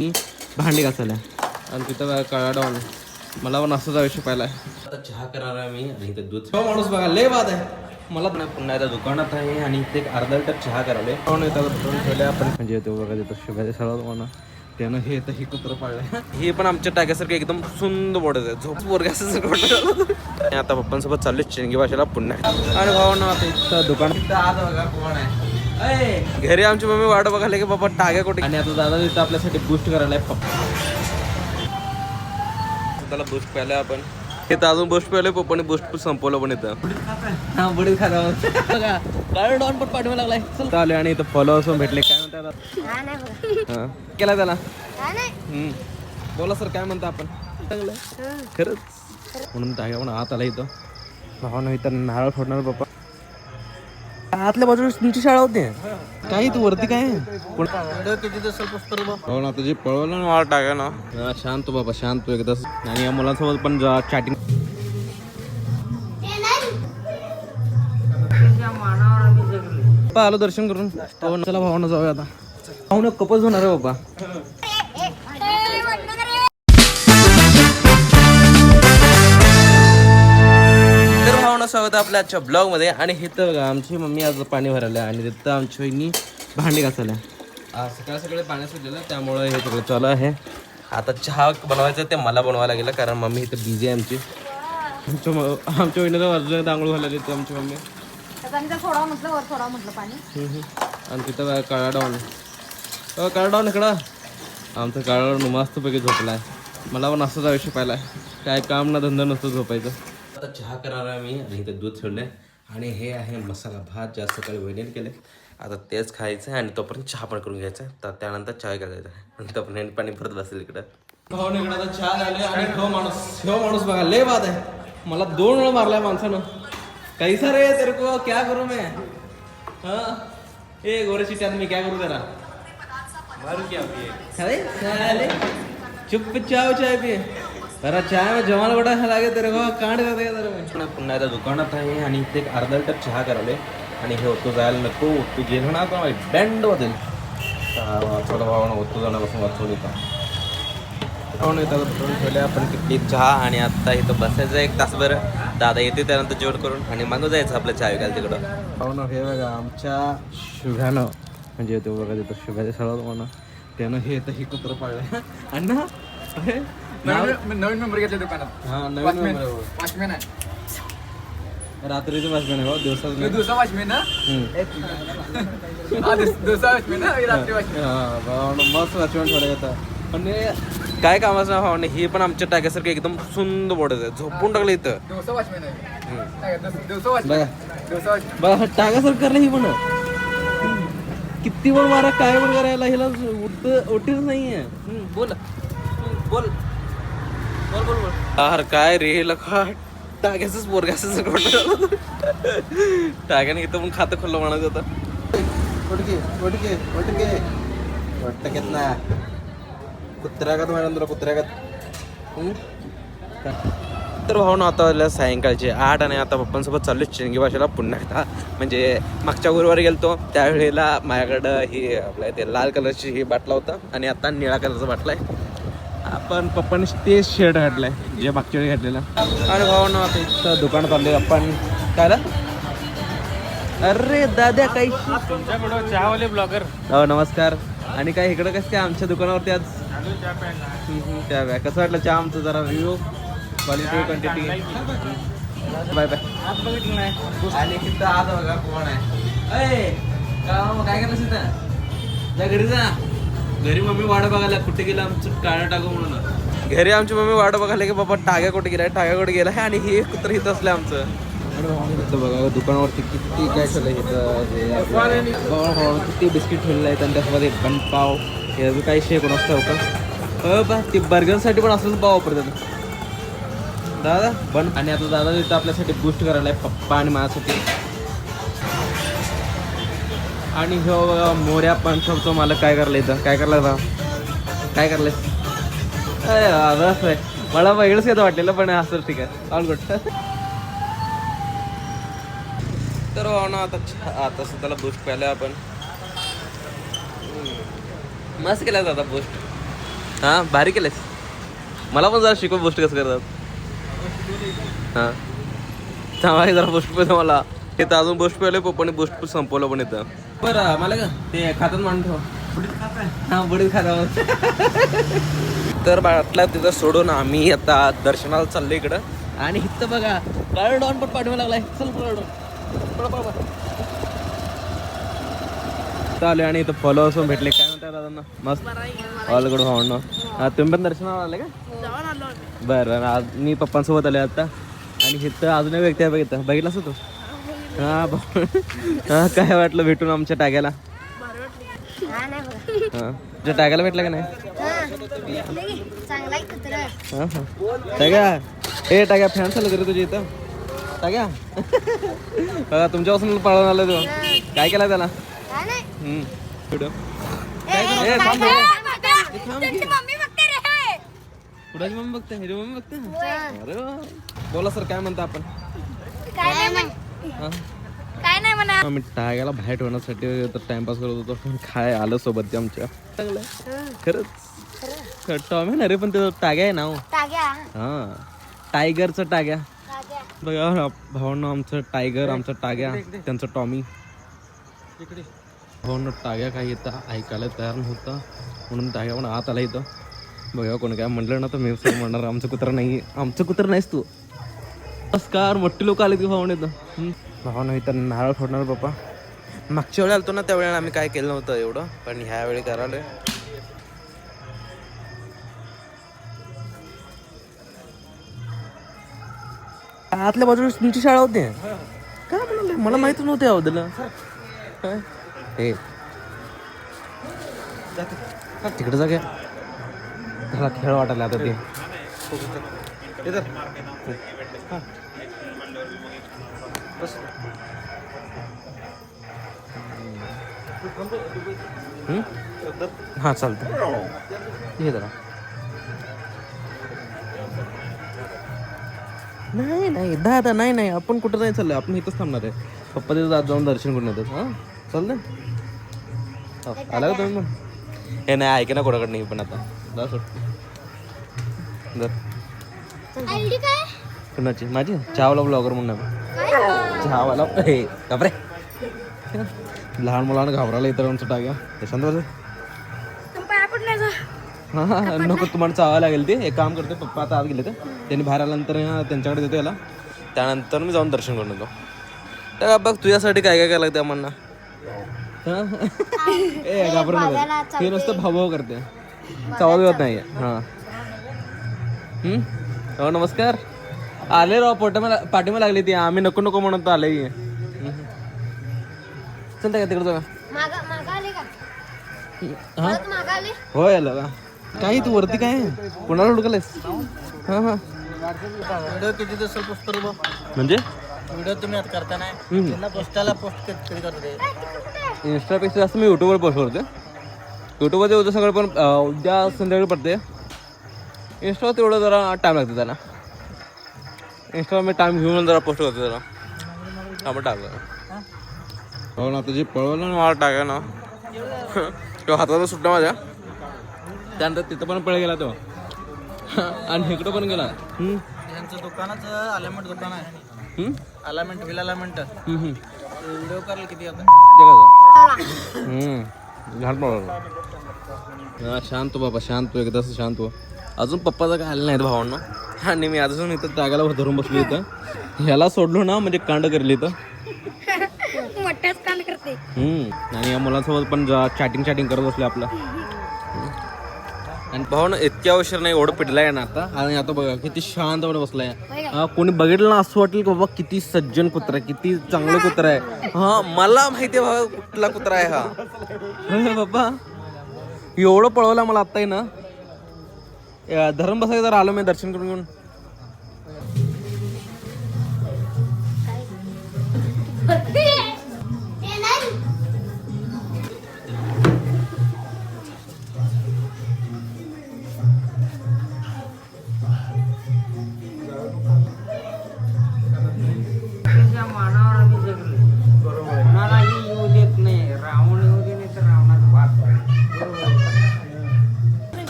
मी भांडी घासायला. आणि तिथं बघा काळा डॉन मला पण असंच आयुष्य पाहिलं आता चहा करणार आहे मी आणि इथं दूध. हो माणूस बघा लय बाद आहे. मला पण पुन्हा एकदा दुकानात आहे आणि इथे एक अर्धा लिटर चहा येतात दोन ठेवले आपण? म्हणजे तो बघा तिथं शुभाचे सळा म्हणा त्यानं हे तर हे कुत्र पाळलंय. हे पण आमच्या टाक्यासारखं एकदम सुंदर बोडत आहे. झोप बोरगासारखं वाटत आता पप्पांसोबत चालू शेंगी भाषेला पुन्हा. आणि भाऊ ना आता इथं दुकान आज बघा कोण आहे. घरी आमची मम्मी वाट बघायला की बाबा टाक्या कुठे आणि आता दादा तिथं आपल्यासाठी बूस्ट करायला आहे पप्पा. त्याला बूस्ट प्यायला आपण. इथं अजून बूस्ट प्यायला पप्पाने बूस्ट संपवलं पण इथं. हा बुडीत खाता बघा काळ डॉन पण पाठवा लागलाय. चल. आले आणि इथं फॉलोअर्स पण भेटले. काय म्हणतात आता? हा नाही बघा. हा. केला त्याला. बोला सर काय म्हणता आपण? चांगलं. हं. खरंच. म्हणून पण आत आला इथं. भावानं इथं नारळ फोडणार पप्पा. आतल्या बाजूला तुमची शाळा होती काय तू वरती काय? हो ना तुझी पळवलं ना मला टाका ना. हा, शांत हो बाबा शांत हो एकदा. आणि या मुलांसोबत पण चॅटिंग आलो दर्शन करून. हो ना, चला भावानं जाऊया आता. भाऊन कपच होणार आहे बाबा. आहे आपल्या आजच्या ब्लॉगमध्ये आणि हे तर आमची मम्मी आज पाणी भरायला आणि तिथं आमची वहिनी भांडी घासायला. आज सकाळ सकाळी पाणी सुटलेलं त्यामुळे हे सगळं चालू आहे. आता चहा बनवायचं ते मला बनवायला गेलं कारण मम्मी इथं बिझी आहे आमची. आमच्या आमच्या वहिनीला वाजलं तांदूळ घालायला येते आमची मम्मी. सोडा म्हटलं वर सोडा म्हटलं पाणी. आणि तिथं काळा डाऊन अ, काळा डाऊन इकडं. आमचं काळा डाऊन मस्तपैकी झोपला आहे मला पण असंच आयुष्य पाहिलं आहे काय काम ना धंदा नसतं झोपायचं. आता चहा करणार आहे मी आणि इथं दूध सोडले आणि हे आहे मसाला भात जास्त सकाळी वहिनीने केले आता तेच खायचं आहे आणि तोपर्यंत चहा पण करून घ्यायचा आहे. तर त्यानंतर चहा करायचा आहे. आणि तोपर्यंत पाणी परत बसेल इकडं. भाऊ इकडं आता चहा झाले आणि हो माणूस. हो माणूस बघा लय बाद आहे. मला दोन वेळा मारलाय माणसानं. कैसा रे तेरे को? क्या करू मैं? हाँ? ए गोरे चिट्टे आदमी क्या करूँ तेरा मारू क्या चुप चाव चाय पिए जरा चाय में जमाल बड़ा लागे तेरे को कांड पुन्हा एकदा दुकानात आहे आणि इथे एक अर्धा लिटर चहा करावले आणि हे होतो जायला नको तू गेलो ना तर बँड वाजेल. वाचवलं भावानं होतो जाण्यापासून वाचवून येतो. पाहून येतात दोन ठेवले आपण किती चहा आणि आता इथं बसायचं एक तासभर. दादा येते त्यानंतर जेवण करून आणि मागं जायचं आपलं चहा विकायला तिकडं. पाहुणं हे बघा आमच्या शुभ्यानं म्हणजे तो बघा तिथं शुभ्याचे सळवत म्हणा त्यानं हे तर हे कुत्र पाळलंय अण्णा नवीन मेंबर घेतले दुकानात. हा नवीन आहे. वॉचमॅन आहे. हो. रात्रीचं वाचमेन हो दिवसाच मी दुसरा वॉचमॅन ना? हा दुस- दुसरा वॉचमॅन ना? मी रात्री वॉचमॅन. मस्त वाचवण ठेवलं येतं पण हे काय कामाचं नाव भावने हे पण आमच्या टाक्यासारखं एकदम सुंदर आहे. झोपून टाकलं इथं. दिवसा वॉचमॅन आहे. काय दुस- दिवसा वॉचमॅन. बघा. दिवसा वॉचमॅन. बघा टाकासारखं करलं ही पण. किती पण मारा काय पण करायला हिला उठत उठीच नाहीये. बोल. बोल. अरे काय रे लखा टाक्याच पोरगाच टाक्याने इथं पण खातं खोललं म्हणत होता. ना. कुत्र्यागत मॅडम तुला कुत्र्यागत? तर भाऊ ना आता सायंकाळचे आठ आणि आता पप्पांसोबत चाललो चिंगी भाषेला पुन्हा एकदा. म्हणजे मागच्या गुरुवारी गेलतो त्यावेळेला माझ्याकडं ही आपल्या ते लाल कलरची ही बाटला होता आणि आता निळा कलरचा बाटला आहे. आपण पप्पाने तेच शर्ट घातलाय जे मागच्या वेळी घातलेला. आणि भाऊ ना आता इथं दुकानात आले आपण. काय? अरे दादा काही चहावाले ब्लॉगर हो नमस्कार. आणि काय इकडं कसं काय आमच्या दुकानावरती आज? बाय कसं वाटलं चहा आमचं जरा review quality quantity bye bye आणि तिथं आज बघा कोण आहे. का- काय तिथं जा घरी जा. घरी मम्मी वाट बघायला कुठे गेला? आमचं काळं टाकू म्हणून. घरी आमची मम्मी वाट बघायला की बाबा टाग्या कुठे गेलाय टाग्या कुठे गेलाय आणि हे कुत्र इथं असलं आमचं. बघा दुकानावरती किती काय ठेवलंय इथं हे आपलं- बघा, बघा, किती बिस्किट ठेवलेलं आहे आणि त्यासोबत एक बन पाव. हे अजून काही शे कोण असतं का? हो बा ते बर्गरसाठी पण असंच पाव वापरतात. दादा बन. आणि आता दादा तिथं आपल्यासाठी बूस्ट करायला आहे पप्पा आणि माझ्यासाठी. आणि हो मोऱ्या पण ठेवतो मला काय करलं इथं? काय करलं बा काय करलं? अरे असं आहे. मला वेगळंच येतं वाटलेलं पण असं ठीक आहे. ऑल गुड तर हो ना आता आता सुद्धा बूस्ट प्यायला आपण. मस्त केला दादा बूस्ट हां भारी केलेस. मला पण जरा शिकव बूस्ट कसं करतात. हां. चांगला जरा बूस्ट पेलं मला. हे तर अजून बूस्ट पेले पप्पाने बूस्ट संपवलं पण इथं. बरं मला का? ते खातात मांड ठेवा. हां बुडीत खाता तर बाटला तिथं सोडून आम्ही आता दर्शनाला चाललो इकडं. आणि इथं बघा डॉन पण पाठवा लागलाय. चल काळ डॉन आले आणि इथं फॉलोअर्स पण भेटले. काय म्हणतात दादांना? मस्त. ऑल गुड भावनं हा तुम्ही पण दर्शनाला आले का बरं बरं. आज मी पप्पांसोबत आले आता. आणि इथं अजून एक व्यक्ती आहे बघितलं. बघितलास तू? हा हा काय वाटलं भेटून आमच्या हा हा तुझ्या टाक्याला भेटलं का नाही हा हा हा टाक्या ए टाक्या फॅन चालू तरी तुझ्या इथं बघा तुमच्यापासून पळून आलं तू काय केलं त्याला हम्म. कुठं ए, थांब? रे. त्यांची मम्मी बघते कुणाची मम्मी बघते ह्याची मम्मी बघते. अरे वा. बोला सर काय म्हणता आपण काय नाही काय नाही म्हणा. आम्ही टाळ्याला बाहेर ठेवण्यासाठी तर टाइमपास करत होतो पण काय आलं सोबत ते आमच्या. चांगलं. खरंच. टॉम आहे ना रे पण त्याचं टाग्या आहे नाव टाग्या. हा. टायगरचं टाग्या. बघा भावांना आमचं टायगर आमचं टाग्या त्यांचं टॉमी भावांना टाग्या काय येतं ऐकायला तयार नव्हता म्हणून टाग्या पण आत आला इथं. बघा कोणी काय म्हणलं ना तर मी म्हणणार आमचं कुत्र नाही आमचं कुत्र नाहीस तू. नमस्कार मोठी लोक आले की भावने इथं? भावानं इथं नारळ फोडणार पप्पा. मागच्या वेळेला आलतो ना त्यावेळेला आम्ही काय केलं नव्हतं एवढं पण ह्या वेळी करायला. आतल्या बाजूला तुमची शाळा होती? काय म्हणाले? मला माहीत नव्हते याबद्दल हे तिकडे जा घ्या त्याला खेळ वाटायला आता ते. इधर। बस हां चालतं हे। जरा नाही नाही दादा नाही नाही आपण कुठं नाही चाललं आपण इथंच थांबणार आहे। पप्पा तिथं आज जाऊन दर्शन करून येतात हां। चालतंय हो, आला का तुम्ही मग हे नाही ऐके ना कोणाकडे नाही पण आता. जा सोड. जर आयडी काय? कुणाची? माझी? चहावाला ब्लॉगर म्हणून चहावाला हे घाबरे लहान मुलांना घाबरायला टाक्या शांत बस. पाया पडण्याचा हां हां नको तुम्हाला चावायला लागेल ते. एक काम करते पप्पा आता आत गेले तर. त्यांनी बाहेर आल्यानंतर त्यांच्याकडे देतो याला. त्यानंतर मी जाऊन दर्शन करून येतो. तर बघ तुझ्यासाठी काय काय काय लागतं आम्हाला हां? ए घाबरू नको. हे नुसतं भाऊ करते चावत होत नाही हां? हो नमस्कार. आले राव पोटा मला पाठीमा लागली ती. आम्ही नको नको म्हणत आले चलता का तिकडे जाऊया. मागा मागा आले का? हां? आले? हो याला का? काय तू वरती काय? कोणाला हुडकलेस हा हा. व्हिडिओ किती दिवस पोस्ट करू बा म्हणजे? व्हिडिओ तुम्ही आता करता नाही. हम्म. त्यांना पोस्टाला पोस्ट कधी करतो जास्त मी युट्यूबवर पोस्ट करते युट्यूबवर उद्या सगळं पण अं, उद्या संध्याकाळी पडते इंस्टावर तेवढं जरा टाईम लागते त्याला. इंस्टावर मी टाईम घेऊन जरा पोस्ट करते जरा आपण टाकलं. हो ना तुझी पळवलं ना मला टाका ना. तो हाताचा सुट्टा माझ्या. त्यानंतर तिथं पण पळ गेला तो. आणि इकडं पण गेला. हम्म. त्यांचं दुकानाचं अलायमेंट दुकान आहे? अलायमेंट. व्हिडिओ करायला किती आता? हा शांत हो बाबा शांत हो, एकदा शांत हो. अजून पप्पाचं काय आलं नाही भावांना. आणि मी अजून इथं जागाला धरून बसलो इथं. ह्याला सोडलो ना म्हणजे कांड करली इथं. कांड करते. आणि या मुलांसोबत पण चॅटिंग चॅटिंग करत बसले आपलं. आणि भावानं इतक्या उशीर नाही एवढं पिटलाय ना आता. आणि आता बघा किती शांतपणे बसलाय. हा, कोणी बघितलं ना असं वाटेल की बाबा किती सज्जन कुत्रा आहे किती चांगलं कुत्रा आहे. हा मला माहिती आहे बाबा कुठला कुत्रा आहे हा. बाबा एवढं पळवलं मला आत्ता ना. धरण बसायचं जर आलो मी दर्शन करून घेऊन?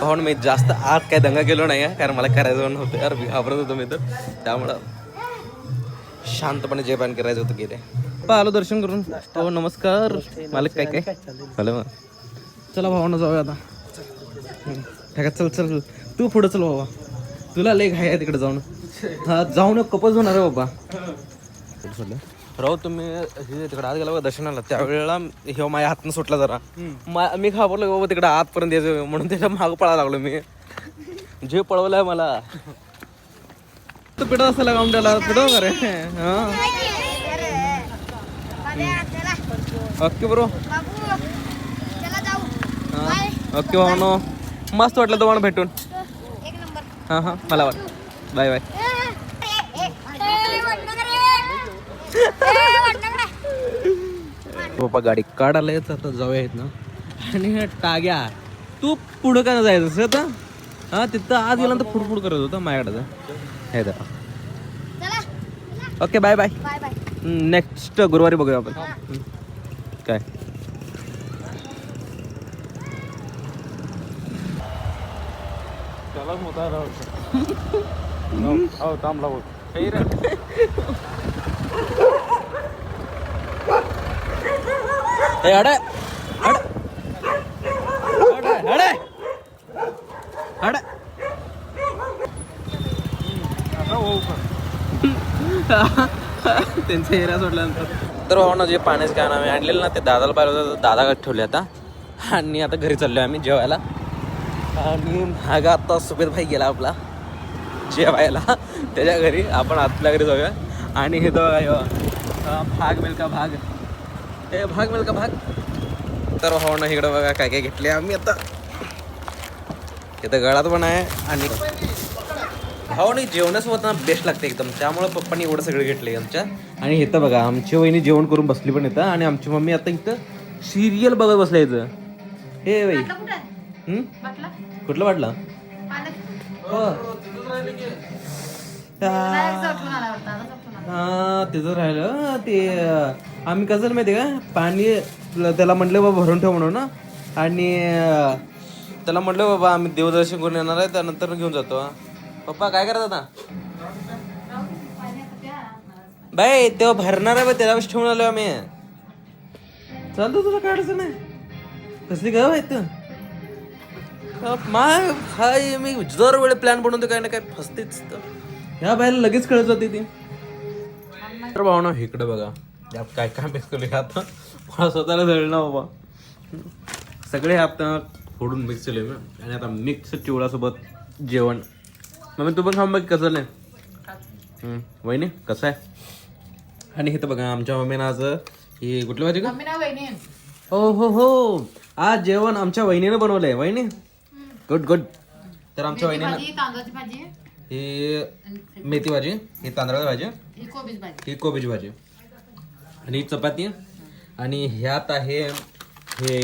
पाहून मी जास्त आत काय दंगा गेलो नाही आहे कारण मला करायचं नव्हतं. यार घाबरत होतो मी तर. त्यामुळं शांतपणे जेवण करायचं होतं गेले पा आलो दर्शन करून. हो नमस्कार. मालक काय काय? हॅलो मग चला भावानं जाऊया आता. चल चल तू पुढं चल बाबा तुला लेख आहे तिकडे जाऊन. हा जाऊन कपच होणार आहे बाबा. राव तुम्ही हे तिकडे आत गेला बघा दर्शनाला त्यावेळेला हे माझ्या हातनं सुटला जरा. मा- मी घाबरलो की बाबा तिकडे आतपर्यंत यायचं म्हणून त्याच्या मागं पळायला लागलो मी. जे पळवलंय मला. तू पिढा असायला गावंड्याला पिढव का रे? हा? ओके बरो. ओके भावनो. मस्त वाटलं तुम्हाला भेटून. हां हां. मला वाट. Bye bye. पप्पा गाडी काढायला येत आता जाऊया येत ना आणि टाग्या तू पुढं का जायचं? असं आता हा तिथं आत गेल्यानंतर फुडफुड करत होता माझ्याकडे. हे तर. चला okay bye bye bye bye next गुरुवारी बघूया आपण. काय? ए, अडे अडे अडे त्यांचा एरिया सोडल्यानंतर. तर भावना जे पाण्याचं काय आम्ही आणलेलं ना ते दादाला पाहिलं होतं दादा ठेवले आता. आणि आता घरी चाललो आम्ही जेवायला. आणि भाग आता सुबेद भाई गेला आपला. जेवायला. त्याच्या घरी आपण आपल्या घरी जाऊया. आणि हे हे बघा. हा, भाग. मिल्का भाग हे भाग मिल्का भाग. तर भावना इकडं बघा काय काय घेतले आम्ही आता. इथं गळात पण आहे आणि भाऊ नाही जेवणासोबत ना बेस्ट लागते एकदम. त्यामुळे पप्पानी एवढं सगळं घेतलंय आमच्या. आणि इथं बघा आमची वहिनी जेवण करून बसली पण इथं आणि आमची मम्मी आता इथं सिरियल बघत बसल्या इथं. हे बाई? कुठलं वाटलं हो. हा तिथं राहिलं. ते आम्ही कसं माहिती का? पाणी त्याला म्हटलं बाबा भरून ठेव म्हणून ना आणि त्याला म्हटलं बाबा आम्ही देवदर्शन करून येणार आहे त्यानंतर घेऊन जातो पप्पा काय करत आता बाई तेव्हा भरणार आहे बा त्याला ठेवून आलो आम्ही. चालतो तुला काय अडचण नाही कसली गाव आहे तू? माय हाय मी जर वेळ प्लॅन बनवतो काय ना काय फसतेच तर. ह्या बायला लगेच कळत जाते ती. तर भावना इकडे बघा. यात काय काय मिक्स केलं आता मला स्वतःला जळलं ना बाबा. सगळे आता फोडून मिक्स केले मी. आणि आता मिक्स चिवडासोबत जेवण. मग तू पण खाऊन बघ कसं नाही वहिनी कसं आहे? आणि इथं बघा आमच्या मम्मीनं आज ही कुठली भाजी का? हो हो हो. आज जेवण आमच्या वहिनीनं बनवलंय. वहिनी? गुड गुड तर आमच्या वहिनीनं ही मेथी भाजी ही तांदळाची भाजी. ही ही कोबीची भाजी. आणि चपाती आणि ह्यात आहे हे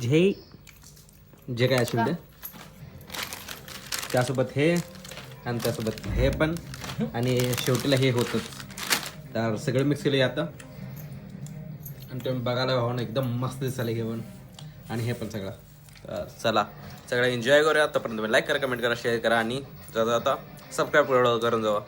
जे जे काय असेल ते. त्यासोबत हे आणि त्यासोबत हे पण. आणि शेवटीला हे होतंच. तर सगळं मिक्स केलं आता. आणि तुम्ही बघायला भावून एकदम मस्त दिसायला घेऊन आणि हे पण सगळं. तर चला सगळं एन्जॉय करूया. आतापर्यंत तुम्ही लाईक करा कमेंट करा शेअर करा. आणि जाता जाता सबस्क्राईब करून जावा.